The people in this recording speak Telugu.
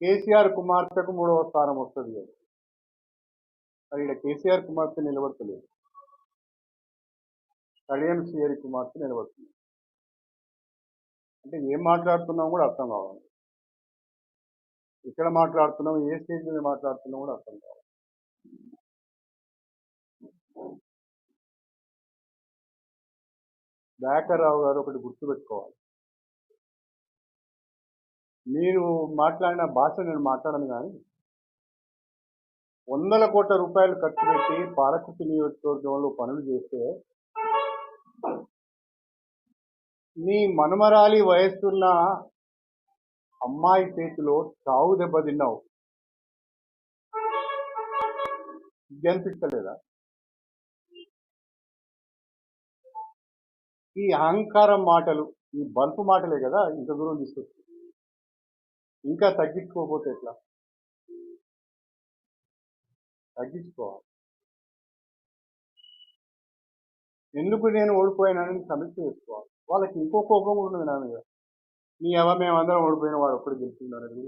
కేసీఆర్ కుమార్తెకు మూడవ స్థానం వస్తుంది అది మరి ఇక్కడ కేసీఆర్ కుమార్తె నిలబడతలేదు. కళ్యాణ్ సిఆర్ కుమార్తె నిలబడుతుంది అంటే ఏం మాట్లాడుతున్నాం కూడా అర్థం కావాలి. ఇక్కడ మాట్లాడుతున్నాం ఏ స్టేజ్ మీద మాట్లాడుతున్నాం కూడా అర్థం కావాలి. దయాకర్రావు గారు ఒకటి గుర్తుపెట్టుకోవాలి. మీరు మాట్లాడిన భాష నేను మాట్లాడను కానీ వందల కోట్ల రూపాయలు ఖర్చు పెట్టి పాలకుర్తి నియోజకవర్గంలో పనులు చేస్తే నీ మనుమరాలి వయస్సున్న అమ్మాయి చేతిలో చావు దెబ్బతిన్నావు ఇది అనిపించలేదా ఈ అహంకారం మాటలు ఈ బల్పు మాటలే కదా ఇంత దూరం తీసుకొచ్చింది ఇంకా తగ్గించుకోకపోతే ఎట్లా? తగ్గించుకోవాలి. ఎందుకు నేను ఓడిపోయానని సమీక్ష చేసుకోవాలి? వాళ్ళకి ఇంకో కోపం కూడా నా మీద. నీ ఎవ మేమందరం ఓడిపోయిన వాడు ఒప్పుడు అనేది